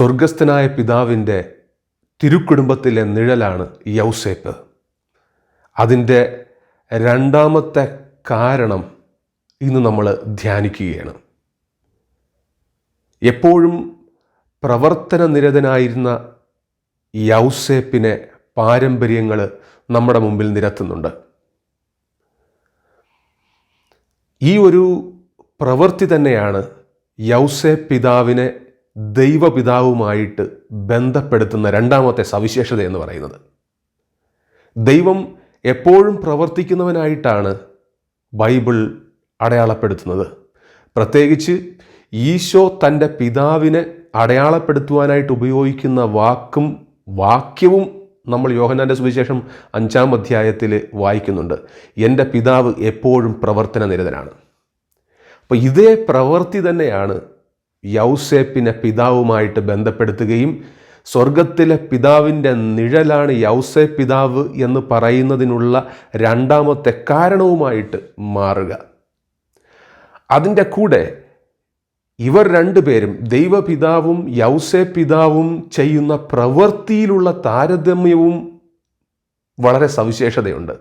സ്വർഗസ്ഥനായ പിതാവിന്റെ തിരുക്കുടുംബത്തിലെ നിഴലാണ് യൗസേപ്പ്. അതിന്റെ രണ്ടാമത്തെ കാരണം ഇന്ന് നമ്മൾ ധ്യാനിക്കുകയാണ്. എപ്പോഴും പ്രവർത്തന നിരതനായിരുന്ന യൗസേപ്പിനെ പാരമ്പര്യങ്ങൾ നമ്മുടെ മുമ്പിൽ നിരത്തുന്നുണ്ട്. ഈ ഒരു പ്രവൃത്തി തന്നെയാണ് യൗസേപ്പ് പിതാവിനെ ദൈവപിതാവുമായിട്ട് ബന്ധപ്പെടുത്തുന്ന രണ്ടാമത്തെ സവിശേഷത എന്ന് പറയുന്നത്. ദൈവം എപ്പോഴും പ്രവർത്തിക്കുന്നവനായിട്ടാണ് ബൈബിൾ അടയാളപ്പെടുത്തുന്നത്. പ്രത്യേകിച്ച് ഈശോ തന്റെ പിതാവിനെ അടയാളപ്പെടുത്തുവാനായിട്ട് ഉപയോഗിക്കുന്ന വാക്കും വാക്യവും നമ്മൾ യോഹനാന്റെ സുവിശേഷം അഞ്ചാം അധ്യായത്തിൽ വായിക്കുന്നുണ്ട്. എന്റെ പിതാവ് എപ്പോഴും പ്രവർത്തന നിരതനാണ് അപ്പോൾ ഇതേ പ്രവൃത്തി തന്നെയാണ് യൗസേപ്പിനെ പിതാവുമായിട്ട് ബന്ധപ്പെടുത്തുകയും സ്വർഗത്തിലെ പിതാവിന്റെ നിഴലാണ് യൗസേ പിതാവ് എന്ന് പറയുന്നതിനുള്ള രണ്ടാമത്തെ കാരണവുമായിട്ട് മാറുക. അതിന്റെ കൂടെ ഇവർ രണ്ടുപേരും ദൈവപിതാവും യൗസേ പിതാവും ചെയ്യുന്ന പ്രവൃത്തിയിലുള്ള താരതമ്യവും വളരെ സവിശേഷതയുണ്ട്.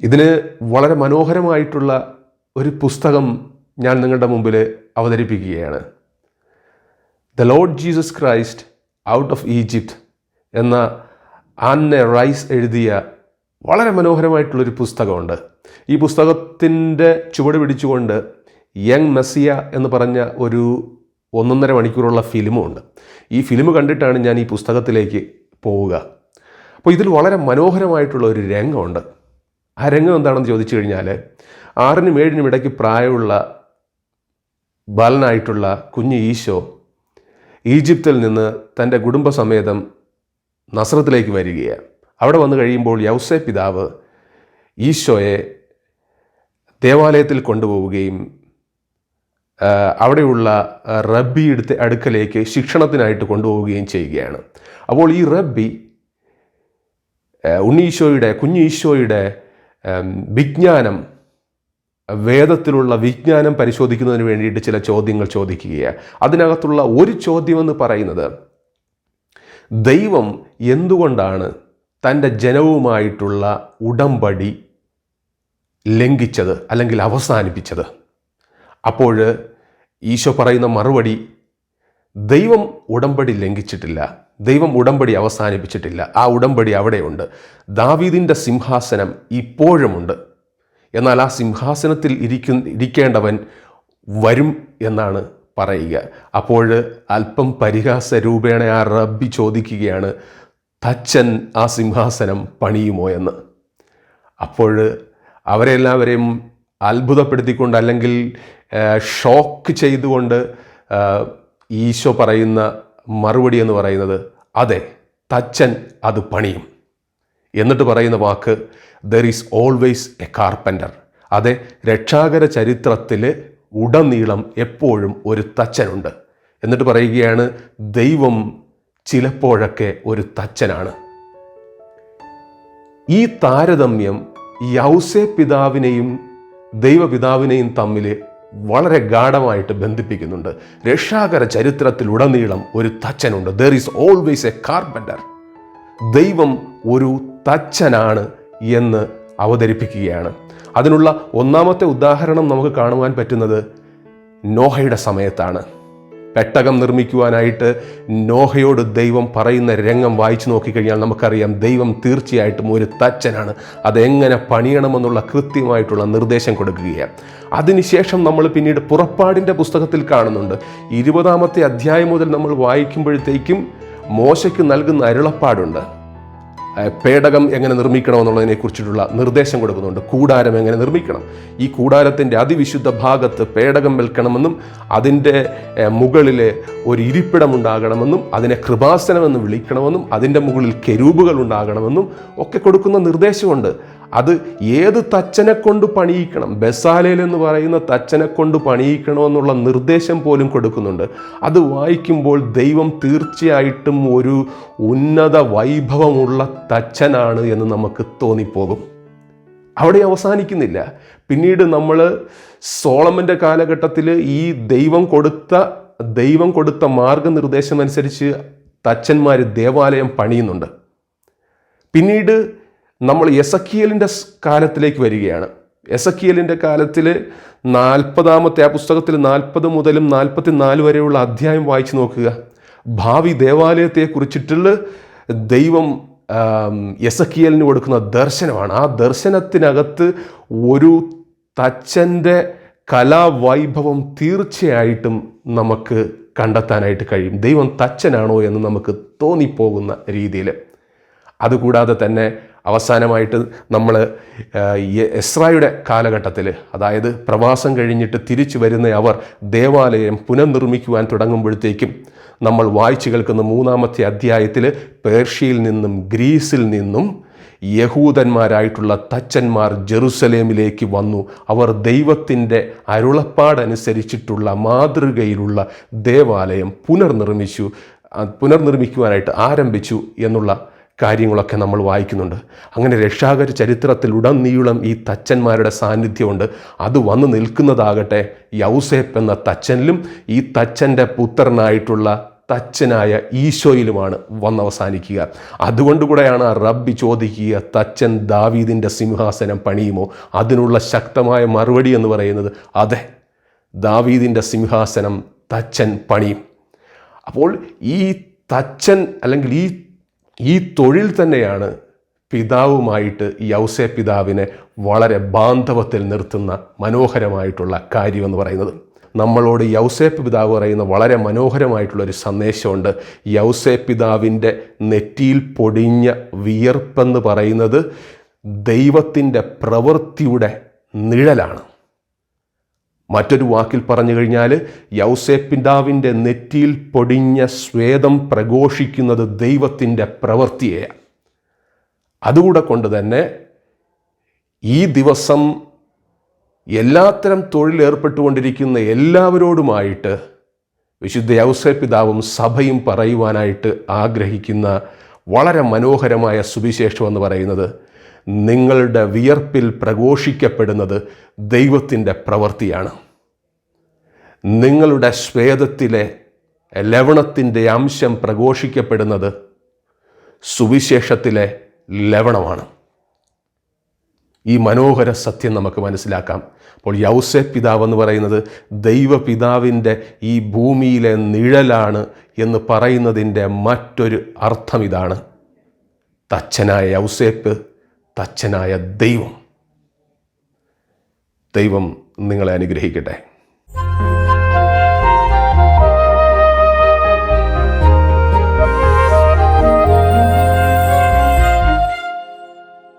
ഇതിന് വളരെ മനോഹരമായിട്ടുള്ള ഒരു പുസ്തകം ഞാൻ നിങ്ങളുടെ മുമ്പിൽ അവതരിപ്പിക്കുകയാണ്. The Lord Jesus Christ out of Egypt എന്ന ആന്നെ റൈസ് എഴുതിയ വളരെ മനോഹരമായിട്ടുള്ളൊരു പുസ്തകമുണ്ട്. ഈ പുസ്തകത്തിന്റെ ചുവട് പിടിച്ചുകൊണ്ട് യങ് മെസ്സിയ എന്ന് പറഞ്ഞ ഒരു ഒന്നൊന്നര മണിക്കൂറുള്ള ഫിലിമുണ്ട്. ഈ ഫിലിം കണ്ടിട്ടാണ് ഞാൻ ഈ പുസ്തകത്തിലേക്ക് പോവുക. അപ്പോൾ ഇതിൽ വളരെ മനോഹരമായിട്ടുള്ള ഒരു രംഗമുണ്ട്. ആ രംഗം എന്താണെന്ന് ചോദിച്ചു കഴിഞ്ഞാൽ ആറിനും ഏഴിനും ഇടയ്ക്ക് പ്രായമുള്ള ബാലനായിട്ടുള്ള കുഞ്ഞ് ഈശോ ഈജിപ്തിൽ നിന്ന് തന്റെ കുടുംബസമേതം നസ്രത്തിലേക്ക് വരികയാണ്. അവിടെ വന്നു കഴിയുമ്പോൾ യൗസേ പിതാവ് ഈശോയെ ദേവാലയത്തിൽ കൊണ്ടുപോവുകയും അവിടെയുള്ള റബ്ബി റബ്ബിയുടെ അടുക്കലേക്ക് ശിക്ഷണത്തിനായിട്ട് കൊണ്ടുപോവുകയും ചെയ്യുകയാണ്. അപ്പോൾ ഈ റബ്ബി ഉണ്ണീശോയുടെ കുഞ്ഞീശോയുടെ വിജ്ഞാനം വേദത്തിലുള്ള വിജ്ഞാനം പരിശോധിക്കുന്നതിന് വേണ്ടിയിട്ട് ചില ചോദ്യങ്ങൾ ചോദിക്കുകയാണ്. അതിനകത്തുള്ള ഒരു ചോദ്യമെന്ന് പറയുന്നത് ദൈവം എന്തുകൊണ്ടാണ് തന്റെ ജനവുമായിട്ടുള്ള ഉടമ്പടി ലംഘിച്ചത് അല്ലെങ്കിൽ അവസാനിപ്പിച്ചത്? അപ്പോൾ ഈശോ പറയുന്ന മറുപടി ദൈവം ഉടമ്പടി ലംഘിച്ചിട്ടില്ല ദൈവം ഉടമ്പടി അവസാനിപ്പിച്ചിട്ടില്ല ആ ഉടമ്പടി അവിടെയുണ്ട്. ദാവീദിന്റെ സിംഹാസനം ഇപ്പോഴുമുണ്ട്. എന്നാൽ ആ സിംഹാസനത്തിൽ ഇരിക്കുന്ന ഇരിക്കേണ്ടവൻ വരും എന്നാണ് പറയുക. അപ്പോൾ അല്പം പരിഹാസ രൂപേണ ആ റബ്ബി ചോദിക്കുകയാണ് തച്ചൻ ആ സിംഹാസനം പണിയുമോ എന്ന്? അപ്പോൾ അവരെല്ലാവരെയും അത്ഭുതപ്പെടുത്തിക്കൊണ്ട് അല്ലെങ്കിൽ ഷോക്ക് ചെയ്തുകൊണ്ട് ഈശോ പറയുന്ന മറുപടി എന്ന് പറയുന്നത് അതെ തച്ചൻ അത് പണിയും. എന്നിട്ട് പറയുന്ന വാക്ക് there is always a carpenter അതെ രക്ഷാകര ചരിത്രത്തിൽ ഉടനീളം എപ്പോഴും ഒരു തച്ചനുണ്ട്. എന്നിട്ട് പറയുകയാണ് ദൈവം ചിലപ്പോഴൊക്കെ ഒരു തച്ചനാണ്. ഈ താരതമ്യം യൗസെ പിതാവിനെയും ദൈവപിതാവിനെയും തമ്മിൽ വളരെ ഗാഠമായിട്ട് ബന്ധിപ്പിക്കുന്നുണ്ട്. രക്ഷാകര ചരിത്രത്തിലുടനീളം ഒരു തച്ചനുണ്ട്. There is always a carpenter ദൈവം ഒരു തച്ചനാണ് എന്ന് അവതരിപ്പിക്കുകയാണ്. അതിനുള്ള ഒന്നാമത്തെ ഉദാഹരണം നമുക്ക് കാണുവാൻ പറ്റുന്നത് നോഹയുടെ സമയത്താണ്. പെട്ടകം നിർമ്മിക്കുവാനായിട്ട് നോഹയോട് ദൈവം പറയുന്ന രംഗം വായിച്ചു നോക്കിക്കഴിഞ്ഞാൽ നമുക്കറിയാം ദൈവം തീർച്ചയായിട്ടും ഒരു തച്ചനാണ്. അതെങ്ങനെ പണിയണമെന്നുള്ള കൃത്യമായിട്ടുള്ള നിർദ്ദേശം കൊടുക്കുകയാണ്. അതിനുശേഷം നമ്മൾ പിന്നീട് പുറപ്പാടിന്റെ പുസ്തകത്തിൽ കാണുന്നുണ്ട്. ഇരുപതാമത്തെ അധ്യായം മുതൽ നമ്മൾ വായിക്കുമ്പോഴത്തേക്കും മോശയ്ക്ക് നൽകുന്ന അരുളപ്പാടുണ്ട്. പേടകം എങ്ങനെ നിർമ്മിക്കണം എന്നുള്ളതിനെ കുറിച്ചിട്ടുള്ള നിർദ്ദേശം കൊടുക്കുന്നുണ്ട്. കൂടാരം എങ്ങനെ നിർമ്മിക്കണം? ഈ കൂടാരത്തിന്റെ അതിവിശുദ്ധ ഭാഗത്ത് പേടകം വെൽക്കണമെന്നും അതിന്റെ മുകളിൽ ഒരു ഇരിപ്പിടം ഉണ്ടാകണമെന്നും അതിനെ കൃപാസനമെന്ന് വിളിക്കണമെന്നും അതിന്റെ മുകളിൽ കെരൂബുകൾ ഉണ്ടാകണമെന്നും ഒക്കെ കൊടുക്കുന്ന നിർദ്ദേശമുണ്ട്. അത് ഏത് തച്ചനെ കൊണ്ട് പണിയിക്കണം? ബസാലയിൽ എന്ന് പറയുന്ന തച്ചനെ കൊണ്ട് പണിയിക്കണമെന്നുള്ള നിർദ്ദേശം പോലും കൊടുക്കുന്നുണ്ട്. അത് വായിക്കുമ്പോൾ ദൈവം തീർച്ചയായിട്ടും ഒരു ഉന്നത വൈഭവമുള്ള തച്ചനാണ് എന്ന് നമുക്ക് തോന്നിപ്പോകും. അവിടെ അവസാനിക്കുന്നില്ല. പിന്നീട് നമ്മൾ സോളമന്റെ കാലഘട്ടത്തിൽ ഈ ദൈവം കൊടുത്ത ദൈവം കൊടുത്ത മാർഗനിർദ്ദേശം അനുസരിച്ച് തച്ചന്മാർ ദേവാലയം പണിയുന്നുണ്ട്. പിന്നീട് നമ്മൾ എസക്കിയലിന്റെ കാലത്തിലേക്ക് വരികയാണ്. എസക്കിയലിന്റെ കാലത്തിൽ നാൽപ്പതാമത്തെ ആ പുസ്തകത്തിൽ നാൽപ്പത് മുതലും നാൽപ്പത്തി നാല് വരെയുള്ള അധ്യായം വായിച്ചു നോക്കുക. ഭാവി ദേവാലയത്തെ കുറിച്ചിട്ടുള്ള ദൈവം എസക്കിയലിന് കൊടുക്കുന്ന ദർശനമാണ്. ആ ദർശനത്തിനകത്ത് ഒരു തച്ചന്റെ കലാവൈഭവം തീർച്ചയായിട്ടും നമുക്ക് കണ്ടെത്താനായിട്ട് കഴിയും. ദൈവം തച്ചനാണോ എന്ന് നമുക്ക് തോന്നിപ്പോകുന്ന രീതിയിൽ. അതുകൂടാതെ തന്നെ അവസാനമായിട്ട് നമ്മൾ എസ്രായുടെ കാലഘട്ടത്തിൽ അതായത് പ്രവാസം കഴിഞ്ഞിട്ട് തിരിച്ചു വരുന്ന അവർ ദേവാലയം പുനർനിർമ്മിക്കുവാൻ തുടങ്ങുമ്പോഴത്തേക്കും നമ്മൾ വായിച്ചു കേൾക്കുന്ന മൂന്നാമത്തെ അധ്യായത്തിൽ പേർഷ്യയിൽ നിന്നും ഗ്രീസിൽ നിന്നും യഹൂദന്മാരായിട്ടുള്ള തച്ചന്മാർ ജെറുസലേമിലേക്ക് വന്നു. അവർ ദൈവത്തിന്റെ അരുളപ്പാടനുസരിച്ചിട്ടുള്ള മാതൃകയിലുള്ള ദേവാലയം പുനർനിർമ്മിച്ചു പുനർനിർമ്മിക്കുവാനായിട്ട് ആരംഭിച്ചു എന്നുള്ള കാര്യങ്ങളൊക്കെ നമ്മൾ വായിക്കുന്നുണ്ട്. അങ്ങനെ രക്ഷാകര ചരിത്രത്തിൽ ഉടനീളം ഈ തച്ചന്മാരുടെ സാന്നിധ്യമുണ്ട്. അത് വന്നു നിൽക്കുന്നതാകട്ടെ യൗസേപ്പ് എന്ന തച്ചനിലും ഈ തച്ചന്റെ പുത്രനായിട്ടുള്ള തച്ചനായ ഈശോയിലുമാണ് വന്നവസാനിക്കുക. അതുകൊണ്ട് കൂടെയാണ് റബ്ബി ചോദിക്കുക തച്ചൻ ദാവീദിന്റെ സിംഹാസനം പണിയുമോ? അതിനുള്ള ശക്തമായ മറുപടി എന്ന് പറയുന്നത് അതെ ദാവീദിന്റെ സിംഹാസനം തച്ചൻ പണിയും. അപ്പോൾ ഈ തച്ചൻ അല്ലെങ്കിൽ ഈ ഈ തൊഴിൽ തന്നെയാണ് പിതാവുമായിട്ട് യൗസേ പിതാവിനെ വളരെ ബാന്ധവത്തിൽ നിർത്തുന്ന മനോഹരമായിട്ടുള്ള കാര്യമെന്ന് പറയുന്നത്. നമ്മളോട് യൗസേപ്പ് പിതാവ് പറയുന്ന വളരെ മനോഹരമായിട്ടുള്ളൊരു സന്ദേശമുണ്ട്. യൗസേ പിതാവിന്റെ നെറ്റിയിൽ പൊടിഞ്ഞ വിയർപ്പെന്ന് പറയുന്നത് ദൈവത്തിന്റെ പ്രവൃത്തിയുടെ നിഴലാണ്. മറ്റൊരു വാക്കിൽ പറഞ്ഞു കഴിഞ്ഞാൽ യൗസേപ്പിതാവിന്റെ നെറ്റിയിൽ പൊടിഞ്ഞ സ്വേദം പ്രഘോഷിക്കുന്നത് ദൈവത്തിന്റെ പ്രവൃത്തിയെയാണ് അതുകൂടെ കൊണ്ട് തന്നെ ഈ ദിവസം എല്ലാത്തരം തൊഴിലേർപ്പെട്ടുകൊണ്ടിരിക്കുന്ന എല്ലാവരോടുമായിട്ട് വിശുദ്ധ യൗസപിതാവും സഭയും പറയുവാനായിട്ട് ആഗ്രഹിക്കുന്ന വളരെ മനോഹരമായ സുവിശേഷം എന്ന് പറയുന്നത് നിങ്ങളുടെ വിയർപ്പിൽ പ്രഘോഷിക്കപ്പെടുന്നത് ദൈവത്തിന്റെ പ്രവൃത്തിയാണ്. നിങ്ങളുടെ സ്വേദത്തിലെ ലവണത്തിന്റെ അംശം പ്രഘോഷിക്കപ്പെടുന്നത് സുവിശേഷത്തിലെ ലവണമാണ്. ഈ മനോഹര സത്യം നമുക്ക് മനസ്സിലാക്കാം. അപ്പോൾ യൗസെ പിതാവ് എന്ന് പറയുന്നത് ദൈവപിതാവിന്റെ ഈ ഭൂമിയിലെ നിഴലാണ് എന്ന് പറയുന്നതിന്റെ മറ്റൊരു അർത്ഥം ഇതാണ്. തച്ചനായ യൗസേപ്പ് തച്ചനായ ദൈവം. ദൈവം നിങ്ങളെ അനുഗ്രഹിക്കട്ടെ.